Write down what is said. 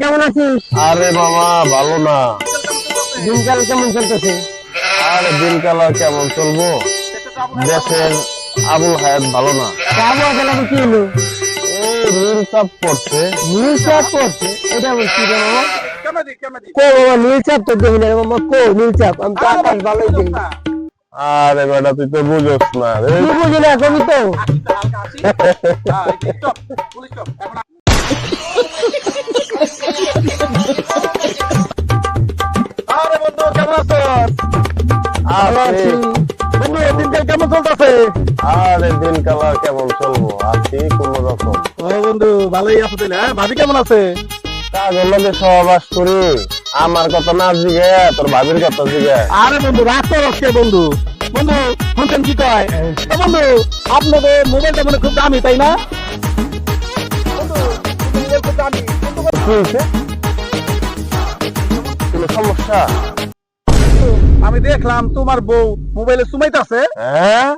কেমন আছিস? আরে বাবা ভালো না। দিনকাল কেমন চলতেছে? আরে দিনকাল আর কেমন চলবো দেশের আবুল হায়াত ভালো না আদালতে কি হলো এই নীল চাপ পড়ছে নীল চাপ পড়ছে এটা বলছি রে মামা কো বাবা নীল চাপ তো দেখি না কো নীল চাপ আমি তো আকাশ ভালোই দেখি আরে বেটা তুই তো বুঝোস না রে বুঝি না কবি তো আছি। বন্ধু এই দিনকাল কেমন চলতেছে? আরে দিনকাল আর কেমন চলবো? আছি কোন রকম। ও বন্ধু ভালোই আছো তাহলে হ্যাঁ? ভাবি কেমন আছে? কাজের লোকে সহবাস করি আমার কথা না জিগে তোর ভাবির কথা জিগে। আরে বন্ধু রাগ তো বন্ধু। বন্ধু শুনছেন কি কয়? বন্ধু আপনাদের মোবাইলটা মনে খুব দামি তাই না? সমস্যা? আমি দেখলাম তোমার বউ মোবাইলে সুমাইতাছে। হ্যাঁ?